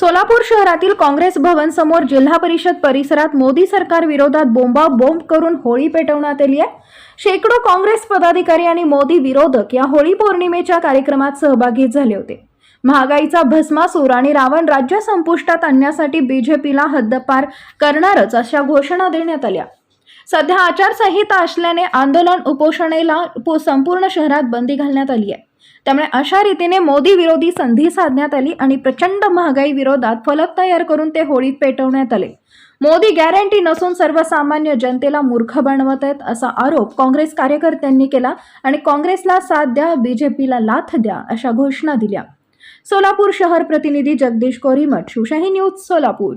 सोलापूर शहरातील काँग्रेस भवन समोर जिल्हा परिषद परिसरात मोदी सरकार विरोधात बोंबा बोंब करून होळी पेटवण्यात आली आहे. शेकडो काँग्रेस पदाधिकारी आणि मोदी विरोधक या होळी पौर्णिमेच्या कार्यक्रमात सहभागी झाले होते. महागाईचा भस्मासूर आणि रावण राज्य संपुष्टात आणण्यासाठी बीजेपीला हद्दपार करणारच अशा घोषणा देण्यात आल्या. सध्या आचारसंहिता असल्याने आंदोलन उपोषणेला संपूर्ण शहरात बंदी घालण्यात आली आहे. त्यामुळे अशा रीतीने मोदी विरोधी संधी साधण्यात आली आणि प्रचंड महागाई विरोधात फलक तयार करून ते होळीत पेटवण्यात आले. मोदी गॅरंटी नसून सर्वसामान्य जनतेला मूर्ख बनवत आहेत असा आरोप काँग्रेस कार्यकर्त्यांनी केला आणि काँग्रेसला साथ द्या बीजेपीला लाथ द्या अशा घोषणा दिल्या. सोलापूर शहर प्रतिनिधी जगदीश कोरीमठ शिवशाही न्यूज सोलापूर.